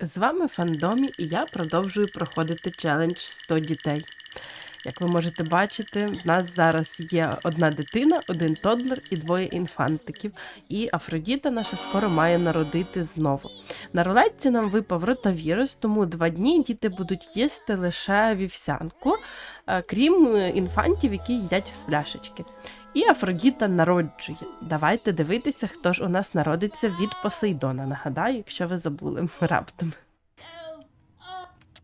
З вами Фандомі, і я продовжую проходити челендж 100 дітей. Як ви можете бачити, в нас зараз є одна дитина, один тодлер і двоє інфантиків. І Афродіта наша скоро має народити знову. На рулетці нам випав ротавірус, тому два дні діти будуть їсти лише вівсянку, е, крім е, інфантів, які їдять з пляшечки. І Афродіта народжує. Давайте дивитися, хто ж у нас народиться від Посейдона. Нагадаю, якщо ви забули раптом.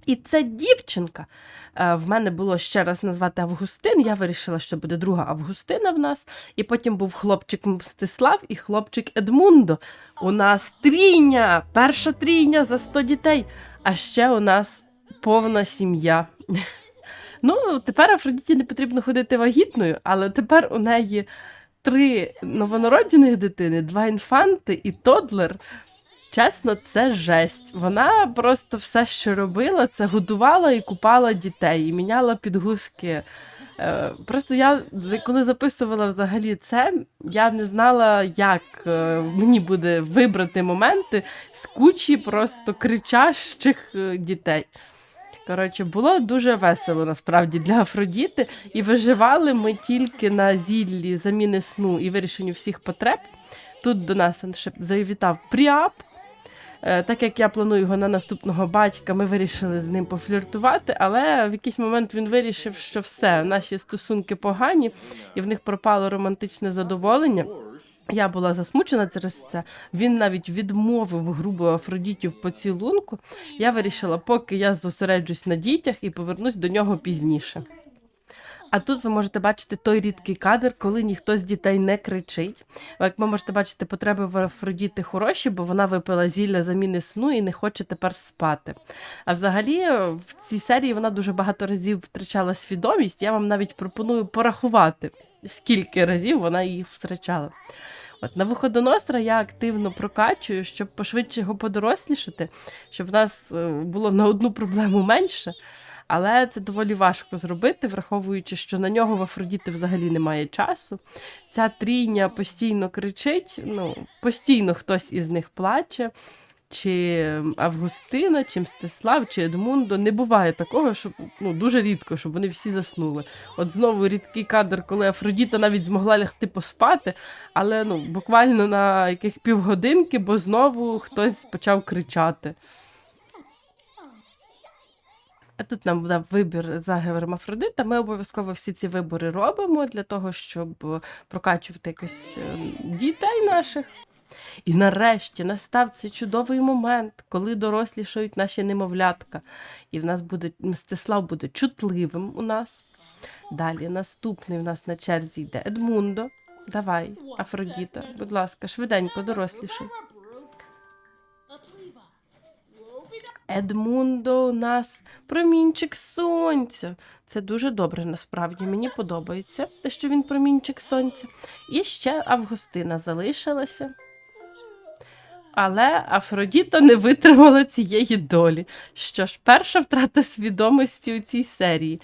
І це дівчинка. Е, В мене було ще раз назвати Августин. Я вирішила, що буде друга Августина в нас. І потім був хлопчик Мстислав і хлопчик Едмундо. У нас трійня, перша трійня за 100 дітей. А ще у нас повна сім'я. Ну, тепер Афродіті не потрібно ходити вагітною, але тепер у неї три новонароджених дитини, два інфанти і тодлер. Чесно, це жесть. Вона просто все, що робила, це годувала і купала дітей, і міняла підгузки. Е, Просто я коли записувала взагалі це, я не знала, як е, мені буде вибрати моменти з кучі просто кричащих е, дітей. Коротше, було дуже весело насправді для Афродіти, і виживали ми тільки на зіллі заміни сну і вирішенню всіх потреб. Тут до нас ще завітав Пріап. Е, Так як я планую його на наступного батька, ми вирішили з ним пофліртувати, але в якийсь момент він вирішив, що все, наші стосунки погані, і в них пропало романтичне задоволення. Я була засмучена через це. Він навіть відмовив грубо Афродіті в поцілунку. Я вирішила, поки я зосереджусь на дітях і повернусь до нього пізніше. А тут ви можете бачити той рідкий кадр, коли ніхто з дітей не кричить. Як ви можете бачити, потреби в Афродіти хороші, бо вона випила зілля заміни сну і не хоче тепер спати. А взагалі, в цій серії вона дуже багато разів втрачала свідомість. Я вам навіть пропоную порахувати, скільки разів вона її втрачала. От на виходоносра я активно прокачую, щоб пошвидше його подорослішати, щоб в нас е, було на одну проблему менше. Але це доволі важко зробити, враховуючи, що на нього в Афродіти взагалі немає часу. Ця трійня постійно кричить, ну, постійно хтось із них плаче. Чи Августина, чи Мстислав, чи Едмундо. Не буває такого, щоб ну, дуже рідко, щоб вони всі заснули. От знову рідкий кадр, коли Афродіта навіть змогла лягти поспати, але ну, буквально на яких півгодинки, бо знову хтось почав кричати. А тут нам буде вибір за Гермафродита. Ми обов'язково всі ці вибори робимо для того, щоб прокачувати якось е, дітей наших. І нарешті настав цей чудовий момент, коли дорослішають наші немовлятка. І в нас буде Мстислав буде чутливим у нас. Далі наступний в нас на черзі йде Едмундо. Давай, Афродіта, будь ласка, швиденько дорослішай. Едмундо у нас промінчик сонця. Це дуже добре насправді. Мені подобається те, що він промінчик сонця. І ще Августина залишилася. Але Афродіта не витримала цієї долі. Що ж, перша втрата свідомості у цій серії.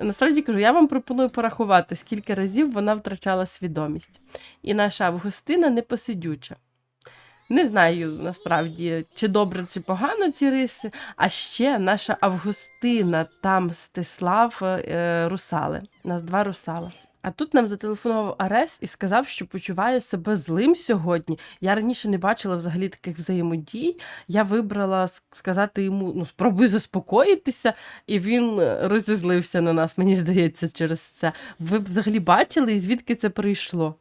Насправді кажу, я вам пропоную порахувати, скільки разів вона втрачала свідомість. І наша Августина непосидюча. Не знаю насправді, чи добре, чи погано ці риси. А ще наша Августина та Мстислав е, русали. Нас два русала. А тут нам зателефонував Арес і сказав, що почуває себе злим сьогодні. Я раніше не бачила взагалі таких взаємодій. Я вибрала сказати йому: ну, спробуй заспокоїтися, і він е, розізлився на нас, мені здається, через це. Ви взагалі бачили, і звідки це прийшло?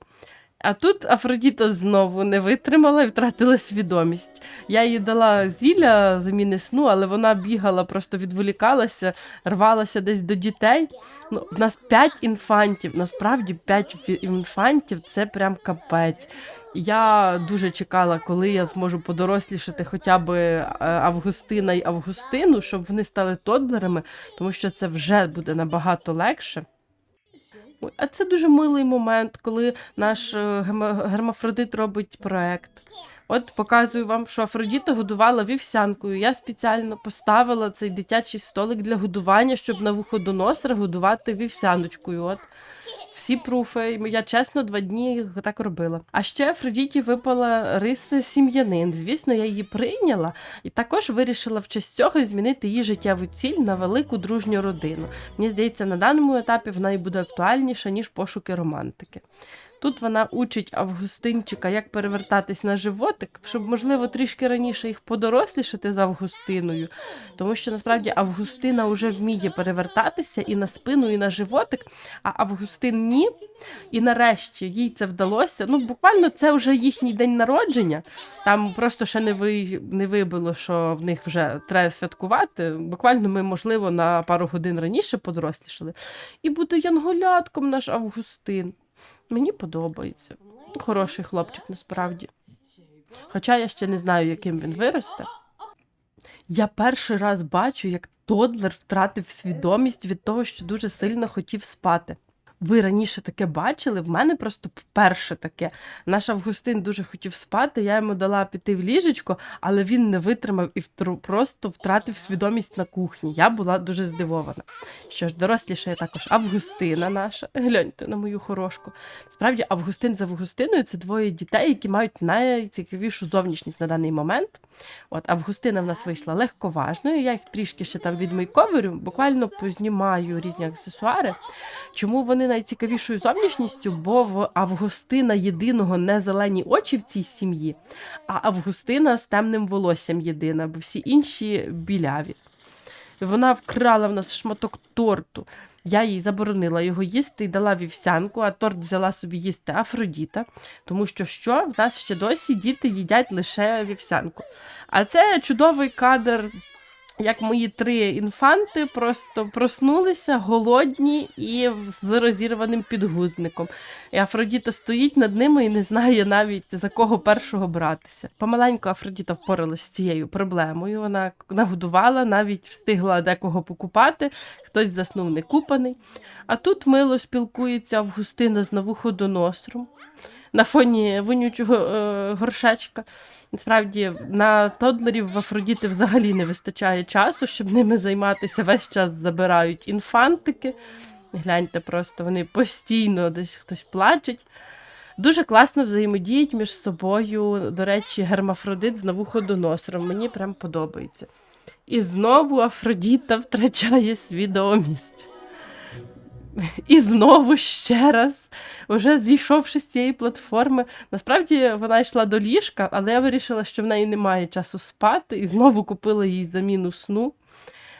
А тут Афродіта знову не витримала і втратила свідомість. Я їй дала зілля заміни сну, але вона бігала, просто відволікалася, рвалася десь до дітей. Ну, в нас п'ять інфантів. Насправді п'ять інфантів це прям капець. Я дуже чекала, коли я зможу подорослішати хоча б е, Августина і Августину, щоб вони стали тодлерами, тому що це вже буде набагато легше. А це дуже милий момент, коли наш е, гермафродит робить проект. От показую вам, що Афродіта годувала вівсянкою. Я спеціально поставила цей дитячий столик для годування, щоб на вуходоносера годувати вівсяночкою. От. Всі пруфи, я чесно два дні так робила. А ще Фредіті випала риса сім'янин. Звісно, я її прийняла і також вирішила в честь цього змінити її життєву ціль на велику дружню родину. Мені здається, на даному етапі вона і буде актуальніша, ніж пошуки романтики. Тут вона учить Августинчика, як перевертатись на животик, щоб, можливо, трішки раніше їх подорослішати з Августиною, тому що насправді Августина вже вміє перевертатися і на спину, і на животик, а Августин ні. І нарешті їй це вдалося. Ну, буквально це вже їхній день народження. Там просто ще не ви не вибило, що в них вже треба святкувати. Буквально ми, можливо, на пару годин раніше подорослішали. І буде янголятком наш Августин. Мені подобається. Хороший хлопчик насправді. Хоча я ще не знаю, яким він виросте. Я перший раз бачу, як Тодлер втратив свідомість від того, що дуже сильно хотів спати. Ви раніше таке бачили? В мене просто вперше таке. Наш Августин дуже хотів спати, я йому дала піти в ліжечко, але він не витримав і просто втратив свідомість на кухні. Я була дуже здивована. Що ж, доросліша також Августина наша. Гляньте на мою хорошку. Справді, Августин з Августиною це двоє дітей, які мають найцікавішу зовнішність на даний момент. От Августина в нас вийшла легковажною. Я їх трішки ще там відмейковерю, буквально познімаю різні аксесуари. Чому вони найцікавішою зовнішністю? Бо в Августина єдиного не зелені очі в цій сім'ї, а Августина з темним волоссям єдина, бо всі інші біляві. Вона вкрала в нас шматок торту. Я їй заборонила його їсти і дала вівсянку, а торт взяла собі їсти Афродіта, тому що що в нас ще досі діти їдять лише вівсянку. А це чудовий кадр, як мої три інфанти просто проснулися голодні і з розірваним підгузником. І Афродіта стоїть над ними і не знає навіть за кого першого братися. Помаленьку Афродіта впоралась з цією проблемою. Вона нагодувала, навіть встигла декого покупати, хтось заснув некупаний. А тут мило спілкується Августина з Навуходоносром на фоні вонючого е, горшечка. Насправді на тодлерів в Афродіти взагалі не вистачає часу, щоб ними займатися. Весь час забирають інфантики. Гляньте, просто вони постійно десь хтось плачуть. Дуже класно взаємодіють між собою. До речі, гермафродит з навуходоносором. Мені прям подобається. І знову Афродіта втрачає свідомість. І знову ще раз, уже зійшовши з цієї платформи. Насправді вона йшла до ліжка, але я вирішила, що в неї немає часу спати, і знову купила їй заміну сну.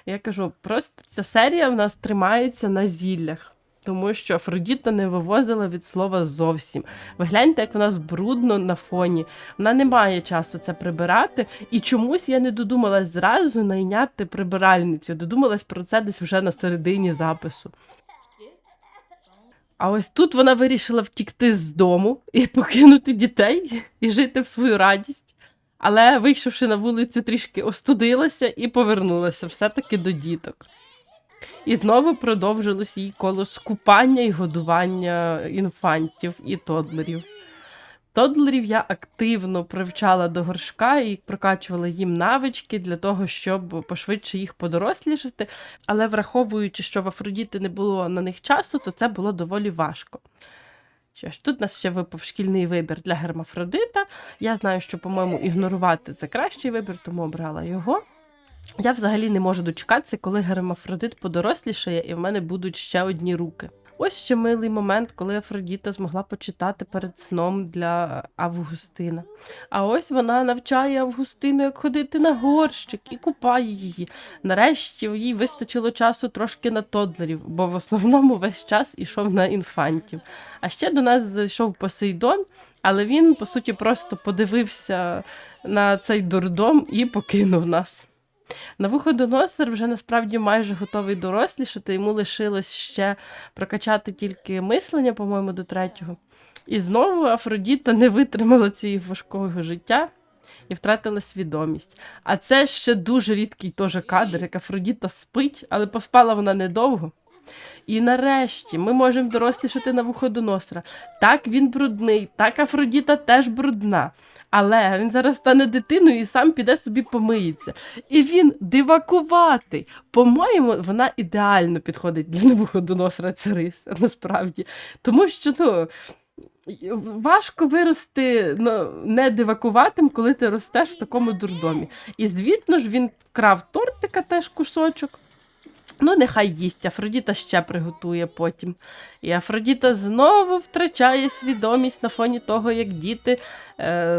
Я кажу, просто ця серія в нас тримається на зіллях. Тому що Афродіта не вивозила від слова зовсім. Ви гляньте, як вона збрудно на фоні. Вона не має часу це прибирати. І чомусь я не додумалась зразу найняти прибиральницю. Додумалась про це десь вже на середині запису. А ось тут вона вирішила втікти з дому і покинути дітей і жити в свою радість. Але, вийшовши на вулицю, трішки остудилася і повернулася все-таки до діток. І знову продовжилось їй коло скупання і годування інфантів і тодлерів. Тодлерів я активно привчала до горшка і прокачувала їм навички для того, щоб пошвидше їх подорослішати. Але враховуючи, що в Афродіти не було на них часу, то це було доволі важко. Що ж, тут у нас ще випав шкільний вибір для гермафродита. Я знаю, що, по-моєму, ігнорувати це кращий вибір, тому обрала його. Я взагалі не можу дочекатися, коли гермафродит подорослішає, і в мене будуть ще одні руки. Ось ще милий момент, коли Афродіта змогла почитати перед сном для Августина. А ось вона навчає Августину, як ходити на горщик і купає її. Нарешті їй вистачило часу трошки на тодлерів, бо в основному весь час ішов на інфантів. А ще до нас зайшов Посейдон, але він, по суті, просто подивився на цей дурдом і покинув нас. Навуходоносор вже насправді майже готовий дорослішати, йому лишилось ще прокачати тільки мислення, по-моєму, до третього. І знову Афродіта не витримала цієї важкого життя і втратила свідомість. А це ще дуже рідкий теж кадр, як Афродіта спить, але поспала вона недовго. І нарешті ми можемо дорослішати на вуходоносора. Так, він брудний, так Афродіта теж брудна. Але він зараз стане дитиною і сам піде собі помиється. І він дивакуватий. По-моєму, вона ідеально підходить для вуходоносора Цариса, насправді. Тому що, ну. Важко вирости ну, не дивакуватим, коли ти ростеш в такому дурдомі. І звісно ж, він вкрав тортика теж кусочок. Ну, нехай їсть, Афродіта ще приготує потім. І Афродіта знову втрачає свідомість на фоні того, як діти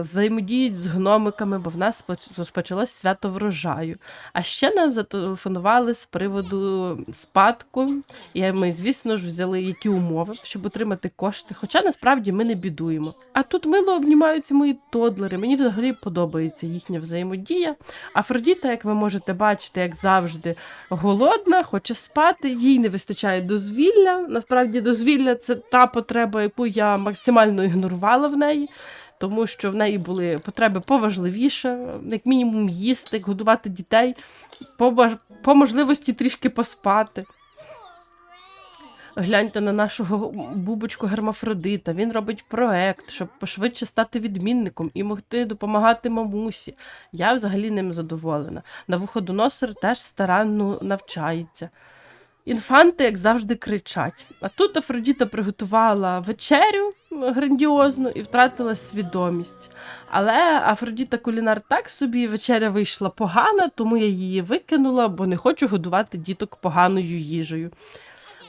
взаємодіють з гномиками, бо в нас поч- розпочалось свято врожаю. А ще нам зателефонували з приводу спадку. І ми, звісно ж, взяли які умови, щоб отримати кошти. Хоча насправді ми не бідуємо. А тут мило обнімаються мої тодлери. Мені взагалі подобається їхня взаємодія. Афродіта, як ви можете бачити, як завжди, голодна, хоче спати, їй не вистачає дозвілля. Насправді, дозвілля це та потреба, яку я максимально ігнорувала в неї. Тому що в неї були потреби поважливіше, як мінімум їсти, годувати дітей, по, по можливості трішки поспати. Гляньте на нашого бубочку Гермафродита. Він робить проект, щоб пошвидше стати відмінником і могти допомагати мамусі. Я взагалі ним задоволена. На Навуходоносор теж старанно навчається. Інфанти, як завжди, кричать. А тут Афродіта приготувала вечерю грандіозну і втратила свідомість. Але Афродіта кулінар так собі вечеря вийшла погана, тому я її викинула, бо не хочу годувати діток поганою їжею.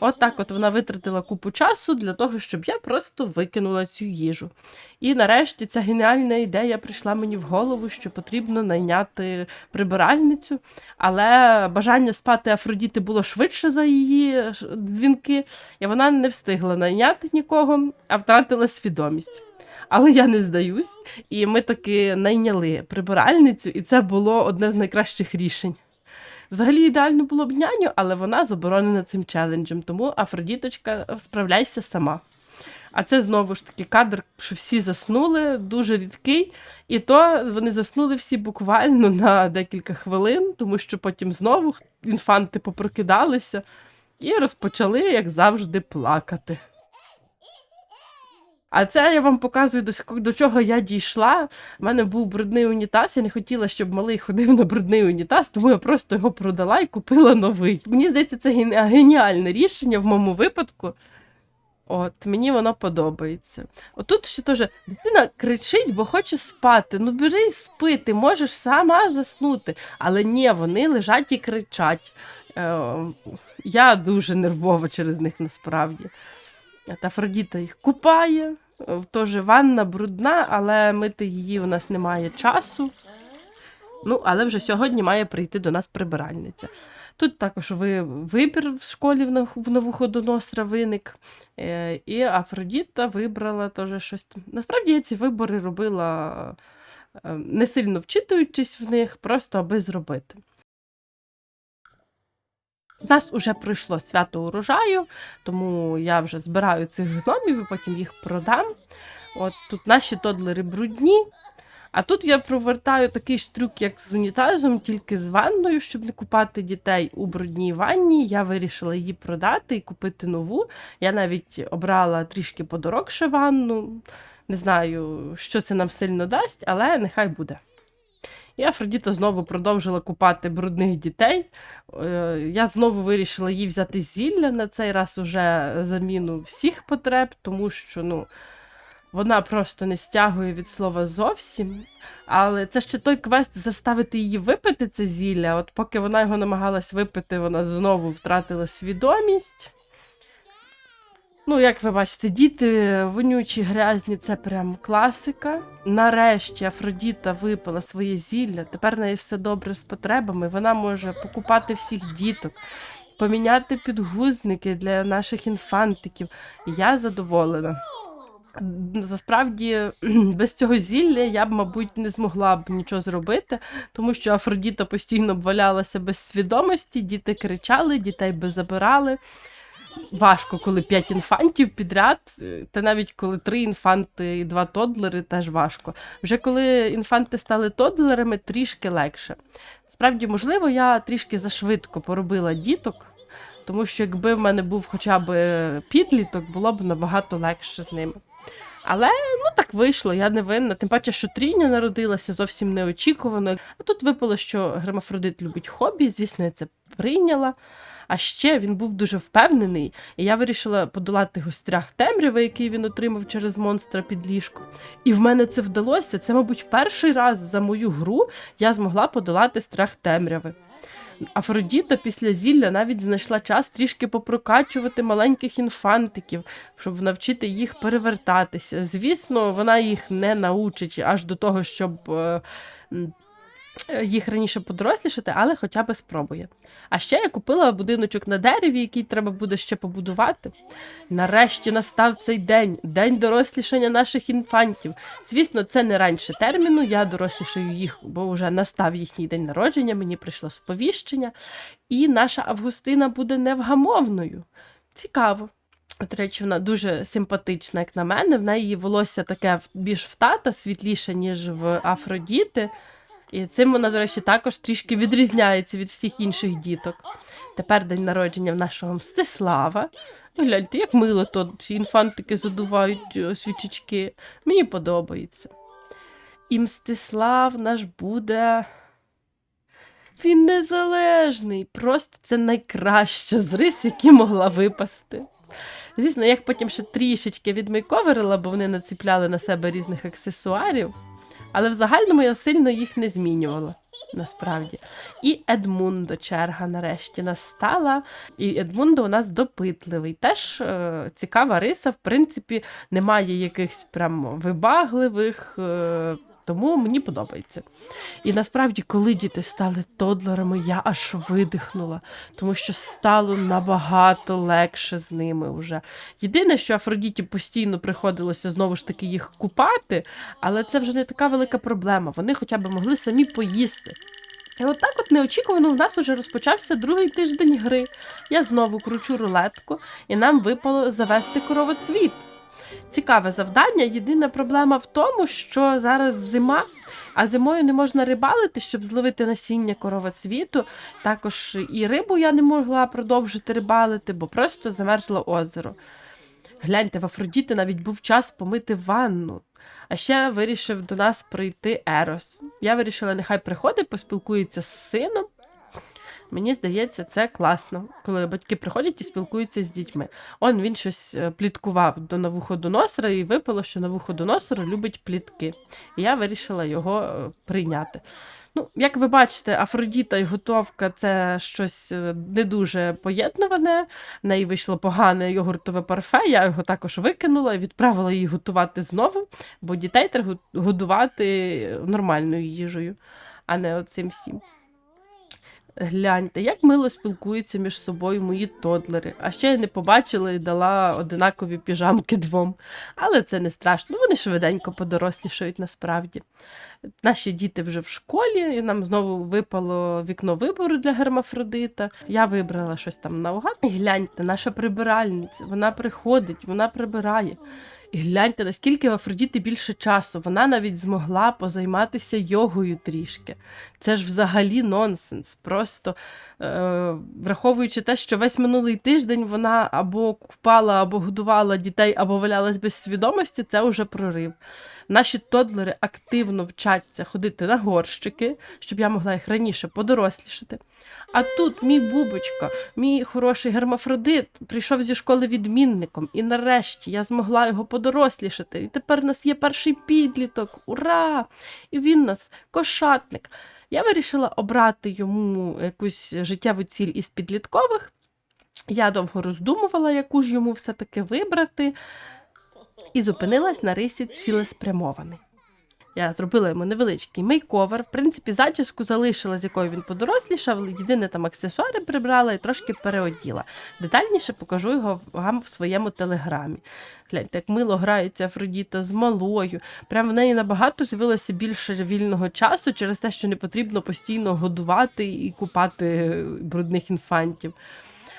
От так от вона витратила купу часу для того, щоб я просто викинула цю їжу. І нарешті ця геніальна ідея прийшла мені в голову, що потрібно найняти прибиральницю, але бажання спати Афродіти було швидше за її дзвінки, і вона не встигла найняти нікого, а втратила свідомість. Але я не здаюсь, і ми таки найняли прибиральницю, і це було одне з найкращих рішень. Взагалі ідеально було б няню, але вона заборонена цим челенджем, тому Афродіточка, справляйся сама. А це знову ж таки кадр, що всі заснули, дуже рідкий. І то вони заснули всі буквально на декілька хвилин, тому що потім знову інфанти попрокидалися і розпочали, як завжди, плакати. А це я вам показую до, до чого я дійшла. У мене був брудний унітаз. Я не хотіла, щоб малий ходив на брудний унітаз, тому я просто його продала і купила новий. Мені здається, це геніальне рішення в моєму випадку. От, мені воно подобається. Отут ще теж дитина кричить, бо хоче спати. Ну бери і спи, ти можеш сама заснути. Але ні, вони лежать і кричать. Е, я дуже нервова через них насправді. От Афродіта їх купає. Теж ванна брудна, але мити її у нас немає часу. Ну, але вже сьогодні має прийти до нас прибиральниця. Тут також ви, вибір в школі в в виник. Е, і Афродіта вибрала теж щось. Насправді я ці вибори робила е, не сильно вчитуючись в них, просто аби зробити. У нас уже пройшло свято урожаю, тому я вже збираю цих гномів і потім їх продам. От тут наші тодлери брудні. А тут я провертаю такий ж трюк, як з унітазом, тільки з ванною, щоб не купати дітей у брудній ванні. Я вирішила її продати і купити нову. Я навіть обрала трішки подорогше ванну. Не знаю, що це нам сильно дасть, але нехай буде. І Афродіта знову продовжила купати брудних дітей. Е, Я знову вирішила їй взяти зілля на цей раз уже заміну всіх потреб, тому що ну, вона просто не стягує від слова зовсім. Але це ще той квест заставити її випити це зілля. От поки вона його намагалась випити, вона знову втратила свідомість. Ну, як ви бачите, діти вонючі, грязні це прям класика. Нарешті Афродіта випила своє зілля. Тепер в неї все добре з потребами. Вона може покупати всіх діток, поміняти підгузники для наших інфантиків. Я задоволена. Насправді, без цього зілля я б, мабуть, не змогла б нічого зробити, тому що Афродіта постійно б валялася без свідомості, діти кричали, дітей би забирали. Важко, коли п'ять інфантів підряд, е, та навіть коли три інфанти і два тодлери, теж важко. Вже коли інфанти стали тодлерами, трішки легше. Справді, можливо, я трішки зашвидко поробила діток, тому що якби в мене був хоча б підліток, було б набагато легше з ними. Але ну так вийшло, я не винна. Тим паче, що трійня народилася зовсім неочікувано. А тут випало, що гермафродит любить хобі, звісно, я це прийняла. А ще він був дуже впевнений, і я вирішила подолати його страх темряви, який він отримав через монстра під ліжком. І в мене це вдалося. Це, мабуть, перший раз за мою гру я змогла подолати страх темряви. Афродіта після зілля навіть знайшла час трішки попрокачувати маленьких інфантиків, щоб навчити їх перевертатися. Звісно, вона їх не научить аж до того, щоб е, їх раніше подорослішати, але хоча б спробує. А ще я купила будиночок на дереві, який треба буде ще побудувати. Нарешті настав цей день, день дорослішання наших інфантів. Звісно, це не раніше терміну. Я дорослішаю їх, бо вже настав їхній день народження, мені прийшло сповіщення. І наша Августина буде невгамовною. Цікаво. От речі, вона дуже симпатична, як на мене. В неї волосся таке більш в тата, світліше, ніж в Афродіти. І цим вона, до речі, також трішки відрізняється від всіх інших діток. Тепер день народження в нашого Мстислава. Гляньте, як мило то ці інфантики задувають е, свічечки. Мені подобається. І Мстислав наш буде. Він незалежний. Просто це найкраща з рис, які могла випасти. Звісно, я їх потім ще трішечки відмейковерила, бо вони націпляли на себе різних аксесуарів. Але в загальному я сильно їх не змінювала. Насправді. І Едмундо черга нарешті настала. І Едмундо у нас допитливий. Теж е, цікава риса, в принципі, немає якихось прям вибагливих, е, тому мені подобається. І насправді, коли діти стали тодлерами, я аж видихнула, тому що стало набагато легше з ними вже. Єдине, що Афродіті постійно приходилося знову ж таки їх купати, але це вже не така велика проблема. Вони хоча б могли самі поїсти. І от так от неочікувано в нас уже розпочався другий тиждень гри. Я знову кручу рулетку, і нам випало завести коровоцвіт. Цікаве завдання. Єдина проблема в тому, що зараз зима, а зимою не можна рибалити, щоб зловити насіння коровоцвіту. Також і рибу я не могла продовжити рибалити, бо просто замерзло озеро. Гляньте, в Афродіти навіть був час помити ванну. А ще вирішив до нас прийти Ерос. Я вирішила, нехай приходить, поспілкується з сином. Мені здається, це класно, коли батьки приходять і спілкуються з дітьми. Он він щось е, пліткував до Навуходоносора і випало, що Навуходоносор любить плітки. І я вирішила його е, прийняти. Ну, як ви бачите, Афродіта і готовка це щось е, не дуже поєднуване. В неї вийшло погане йогуртове парфе. Я його також викинула і відправила її готувати знову, бо дітей треба годувати нормальною їжею, а не оцим всім. Гляньте, як мило спілкуються між собою мої тодлери. А ще я не побачила і дала одинакові піжамки двом. Але це не страшно, вони швиденько подорослішають насправді. Наші діти вже в школі, і нам знову випало вікно вибору для гермафродита. Я вибрала щось там наугад. І гляньте, наша прибиральниця, вона приходить, вона прибирає. Гляньте, наскільки в Афродіти більше часу. Вона навіть змогла позайматися йогою трішки. Це ж взагалі нонсенс. Просто е, враховуючи те, що весь минулий тиждень вона або купала, або годувала дітей, або валялась без свідомості, це вже прорив. Наші тодлери активно вчаться ходити на горщики, щоб я могла їх раніше подорослішати. А тут мій бубочка, мій хороший гермафродит, прийшов зі школи відмінником, і нарешті я змогла його подорослішати. І тепер у нас є перший підліток. Ура! І він у нас кошатник. Я вирішила обрати йому якусь життєву ціль із підліткових. Я довго роздумувала, яку ж йому все-таки вибрати, і зупинилась на рисі цілеспрямований. Я зробила йому невеличкий мейковер. В принципі, зачіску залишила, з якою він подорослішав, єдине там аксесуари прибрала і трошки переоділа. Детальніше покажу його вам в своєму телеграмі. Гляньте, як мило грається Афродіта з малою. Прям в неї набагато з'явилося більше вільного часу через те, що не потрібно постійно годувати і купати брудних інфантів.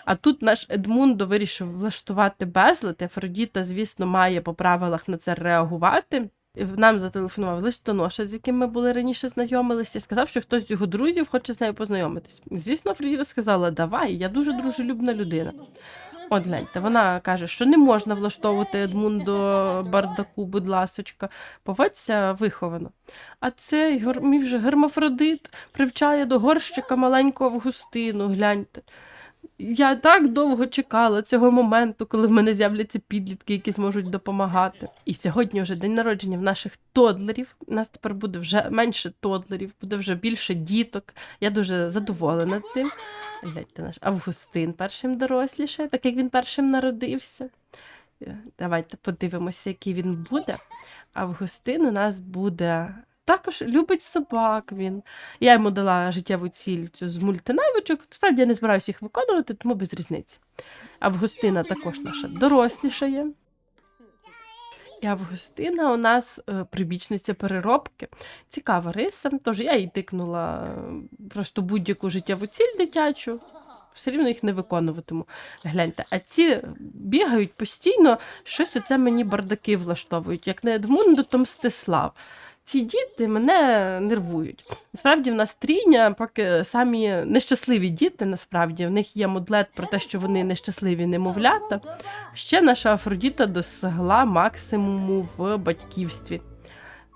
А тут наш Едмундо вирішив влаштувати безлад. і Афродіта, звісно, має по правилах на це реагувати. Нам зателефонував листоноша, з яким ми були раніше знайомилися, і сказав, що хтось з його друзів хоче з нею познайомитись. Звісно, Фредіда сказала, давай, я дуже дружелюбна людина. От гляньте, вона каже, що не можна влаштовувати Едмундо бардаку, будь ласочка, поводься виховано. А цей мій вже гермафродит привчає до горщика маленького Августину, гляньте. Я так довго чекала цього моменту, коли в мене з'являться підлітки, які зможуть допомагати. І сьогодні вже день народження в наших тодлерів. У нас тепер буде вже менше тодлерів, буде вже більше діток. Я дуже задоволена цим. Гляньте, наш Августин першим доросліше, так як він першим народився. Е, Давайте подивимося, який він буде. Августин у нас буде. Також любить собак він. Я йому дала життєву ціль цю з мультинавичок. Справді я не збираюся їх виконувати, тому без різниці. Августина також наша дорослішає. І Августина у нас е, прибічниця переробки. Цікава риса. Тож я їй тикнула е, просто будь-яку життєву ціль дитячу. Все рівно їх не виконуватиму. Гляньте, а ці бігають постійно, щось оце мені бардаки влаштовують, як не Едмундо, то Мстислав. Ці діти мене нервують. Насправді в нас трійня, поки самі нещасливі діти, насправді, в них є модлет про те, що вони нещасливі немовлята. Ще наша Афродіта досягла максимуму в батьківстві.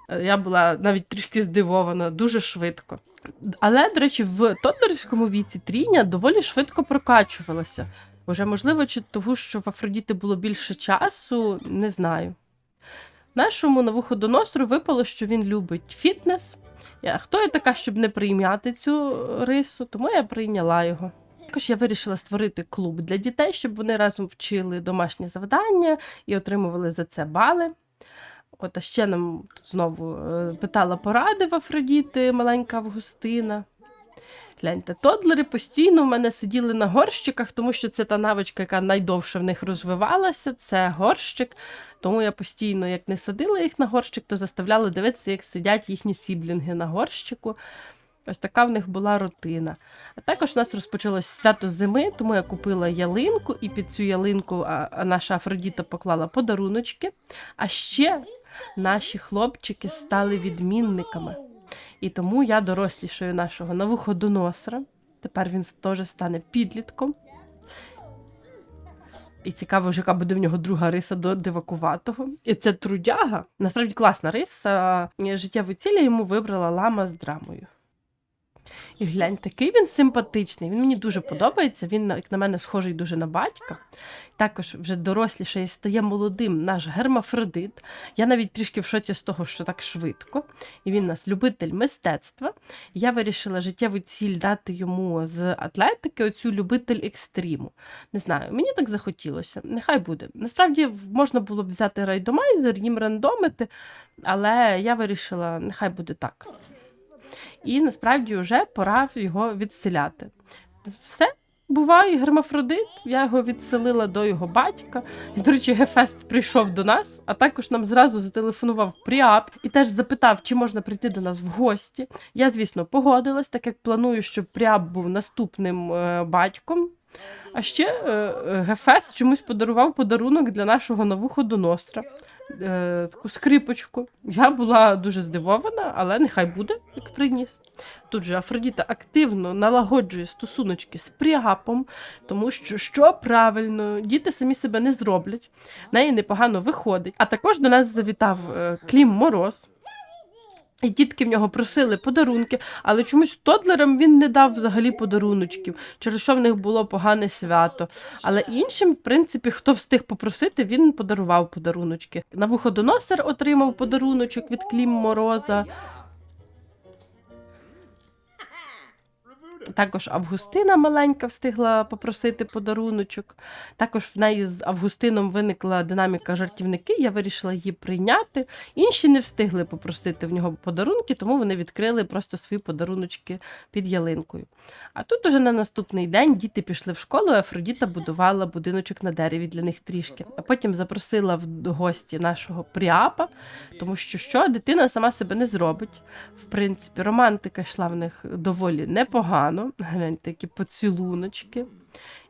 Е, Я була навіть трішки здивована, дуже швидко. Але, до речі, в тодлерському віці трійня доволі швидко прокачувалася. Уже можливо, чи того, що в Афродіти було більше часу, не знаю. Нашому новоходоносору випало, що він любить фітнес. Я, хто я така, щоб не прийняти цю рису, тому я прийняла його. Також я вирішила створити клуб для дітей, щоб вони разом вчили домашні завдання і отримували за це бали. От, а ще нам знову е, питала поради в Афродіти, маленька Августина. Гляньте, тодлери постійно в мене сиділи на горщиках, тому що це та навичка, яка найдовше в них розвивалася, це горщик. Тому я постійно, як не садила їх на горщик, то заставляла дивитися, як сидять їхні сіблінги на горщику. Ось така в них була рутина. А також у нас розпочалось свято зими, тому я купила ялинку, і під цю ялинку наша Афродіта поклала подаруночки. А ще наші хлопчики стали відмінниками. І тому я дорослішою нашого новоходоносра. Тепер він теж стане підлітком. І цікаво, яка буде в нього друга риса до дивакуватого. І це трудяга. Насправді класна риса. Життєву цілі йому вибрала лама з драмою. І глянь, такий він симпатичний. Він мені дуже подобається. Він, як на мене, схожий дуже на батька. Також вже доросліше і стає молодим наш гермафродит. Я навіть трішки в шоці з того, що так швидко. І він у нас любитель мистецтва. Я вирішила життєву ціль дати йому з атлетики, оцю любитель екстриму. Не знаю, мені так захотілося. Нехай буде. Насправді можна було б взяти райдомайзер, їм рандомити, але я вирішила, нехай буде так. І насправді вже пора його відселяти. Все. Буває гермафродит, я його відселила до його батька. І, до речі, Гефест прийшов до нас, а також нам зразу зателефонував Пріап і теж запитав, чи можна прийти до нас в гості. Я, звісно, погодилась, так як планую, щоб Пріап був наступним е, батьком. А ще е, е, Гефест чомусь подарував подарунок для нашого новоходоносtra. Е, таку скрипочку. Я була дуже здивована, але нехай буде, як приніс. Тут же Афродіта активно налагоджує стосуночки з Пріапом, тому що що правильно, діти самі себе не зроблять, неї непогано виходить. А також до нас завітав е, Клім Мороз. І дітки в нього просили подарунки, але чомусь тодлерам він не дав взагалі подаруночків, через що в них було погане свято. Але іншим, в принципі, хто встиг попросити, він подарував подаруночки. Навуходоносор отримав подаруночок від Клім Мороза. Також Августина маленька встигла попросити подаруночок. Також в неї з Августином виникла динаміка жартівники. Я вирішила її прийняти. Інші не встигли попросити в нього подарунки, тому вони відкрили просто свої подаруночки під ялинкою. А тут уже на наступний день діти пішли в школу, і Афродіта будувала будиночок на дереві для них трішки. А потім запросила в гості нашого Пріапа, тому що що дитина сама себе не зробить. В принципі, романтика йшла в них доволі непогано погано. Гляньте, які поцілуночки.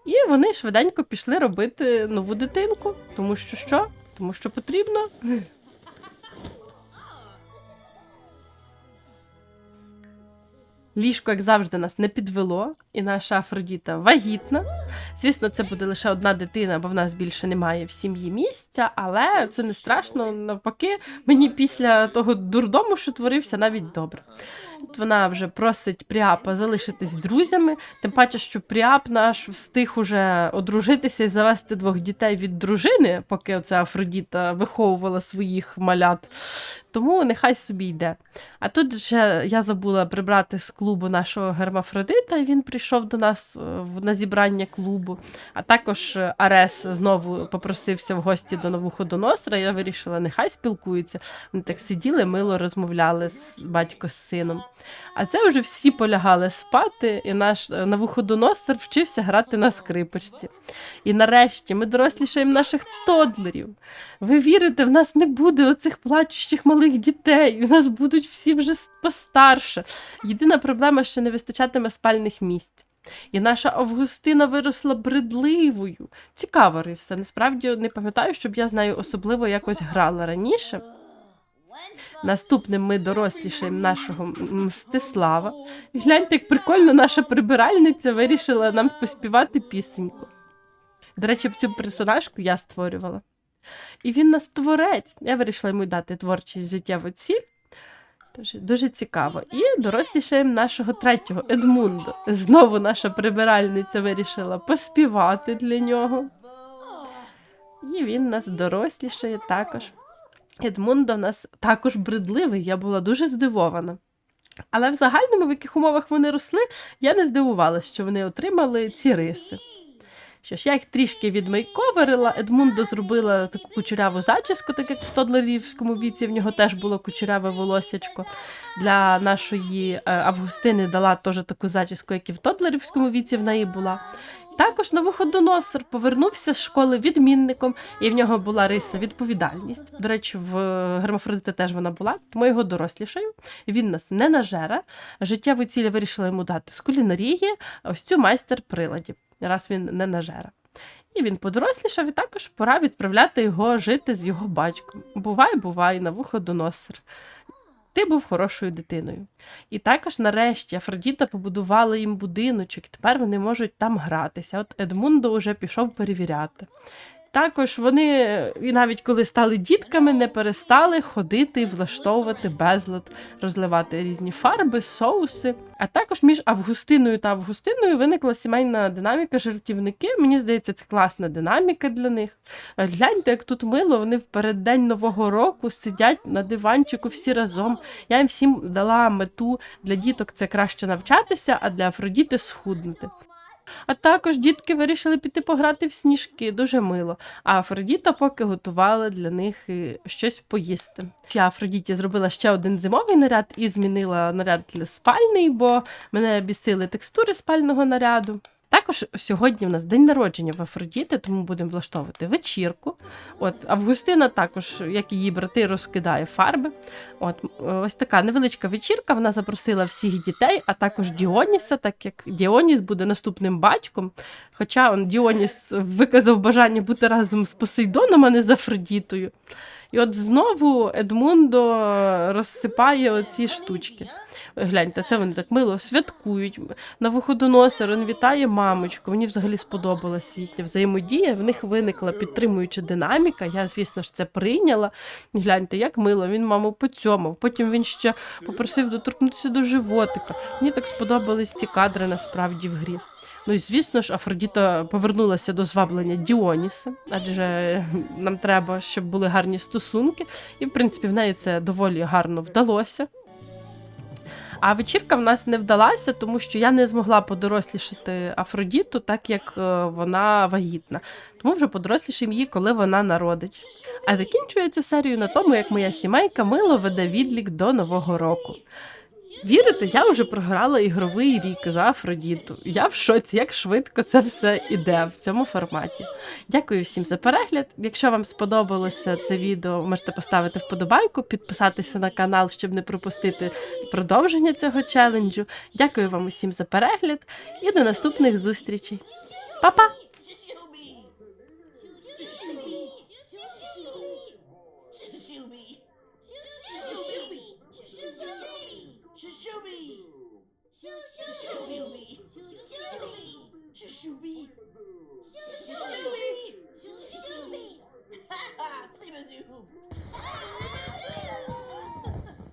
І вони швиденько пішли робити нову дитинку, тому що що? Тому що потрібно. Ліжко, як завжди, нас не підвело, і наша Афродіта вагітна. Звісно, це буде лише одна дитина, бо в нас більше немає в сім'ї місця, але це не страшно. Навпаки, мені після того дурдому, що творився, навіть добре. От Вона вже просить Пріапа залишитись друзями, тим паче, що Пріап наш встиг уже одружитися і завести двох дітей від дружини, поки оця Афродіта виховувала своїх малят. Тому нехай собі йде. А тут ще я забула прибрати з клубу нашого гермафродита, і він прийшов до нас е, на зібрання клубу. А також е, Арес знову попросився в гості до Новуходоносора. Я вирішила, нехай спілкуються. Вони так сиділи, мило розмовляли з батько з сином. А це вже всі полягали спати, і наш е, Навуходоносор вчився грати на скрипочці. І нарешті ми дорослішаємо наших тодлерів. Ви вірите, в нас не буде оцих плачущих малих дітей. У нас будуть всі вже постарше. Єдина проблема, що не вистачатиме спальних місць. І наша Августина виросла бредливою. Цікава риса. Насправді не пам'ятаю, щоб я з нею особливо якось грала раніше. Наступним ми дорослішаємо нашого Мстислава. Гляньте, як прикольно наша прибиральниця вирішила нам поспівати пісеньку. До речі, цю персонажку я створювала. І він нас творець. Я вирішила йому дати творчість життєву ціль. Дуже, дуже цікаво. І дорослішаємо нашого третього Едмундо. Знову наша прибиральниця вирішила поспівати для нього. І він нас дорослішає також. Едмундо в нас також бредливий, я була дуже здивована. Але в загальному, в яких умовах вони росли, я не здивувалася, що вони отримали ці риси. Що ж, я їх трішки відмейковерила, Едмундо зробила таку кучеряву зачіску, так як в тодлерівському віці в нього теж було кучеряве волосячко. Для нашої е, Августини дала теж таку зачіску, як і в тодлерівському віці в неї була. Також Навуходоносор повернувся з школи відмінником, і в нього була риса відповідальність. До речі, в Гермафродита теж вона була, тому його дорослішаю. Він нас не нажера. Життєву ціль вирішила йому дати з кулінарії, ось цю майстер приладів, раз він не нажера. І він подорослішав, і також пора відправляти його жити з його батьком. Бувай, бувай, Навуходоносор. Ти був хорошою дитиною. І також, нарешті, Афродіта побудувала їм будиночок, і тепер вони можуть там гратися. От Едмундо вже пішов перевіряти. Також вони, і навіть коли стали дітками, не перестали ходити влаштовувати безлад, розливати різні фарби, соуси. А також між Августиною та Августиною виникла сімейна динаміка жартівники. Мені здається, це класна динаміка для них. Гляньте, як тут мило, вони в переддень Нового року сидять на диванчику всі разом. Я їм всім дала мету для діток це краще навчатися, а для Афродіти схуднути. А також дітки вирішили піти пограти в сніжки, дуже мило. А Афродіта поки готувала для них е, щось поїсти. Я Афродіті зробила ще один зимовий наряд і змінила наряд для спальний, бо мене бісили текстури спального наряду. Також сьогодні в нас день народження в Афродіти, тому будемо влаштовувати вечірку. От Августина також, як і її брати, розкидає фарби. От ось така невеличка вечірка. Вона запросила всіх дітей, а також Діоніса, так як Діоніс буде наступним батьком. Хоча он Діоніс виказав бажання бути разом з Посейдоном, а не з Афродітою. І от знову Едмундо розсипає оці штучки. Гляньте, це вони так мило святкують. На виходоносор він вітає мамочку. Мені взагалі сподобалася їхня взаємодія. В них виникла підтримуюча динаміка. Я, звісно ж, це прийняла. Гляньте, як мило, він маму поцьомав. Потім він ще попросив доторкнутися до животика. Мені так сподобались ці кадри насправді в грі. Ну і звісно ж, Афродіта повернулася до зваблення Діоніса, адже нам треба, щоб були гарні стосунки, і в принципі в неї це доволі гарно вдалося. А вечірка в нас не вдалася, тому що я не змогла подорослішати Афродіту, так як е, вона вагітна. Тому вже подорослішим її, коли вона народить. А закінчую цю серію на тому, як моя сімейка мило веде відлік до Нового року. Вірите, я вже програла ігровий рік за Афродіту. Я в шоці, як швидко це все іде в цьому форматі. Дякую всім за перегляд. Якщо вам сподобалося це відео, можете поставити вподобайку, підписатися на канал, щоб не пропустити продовження цього челенджу. Дякую вам усім за перегляд і до наступних зустрічей. Па-па! Shooby! Shooby! Shooby! Shooby! Ha Shooby! Shooby!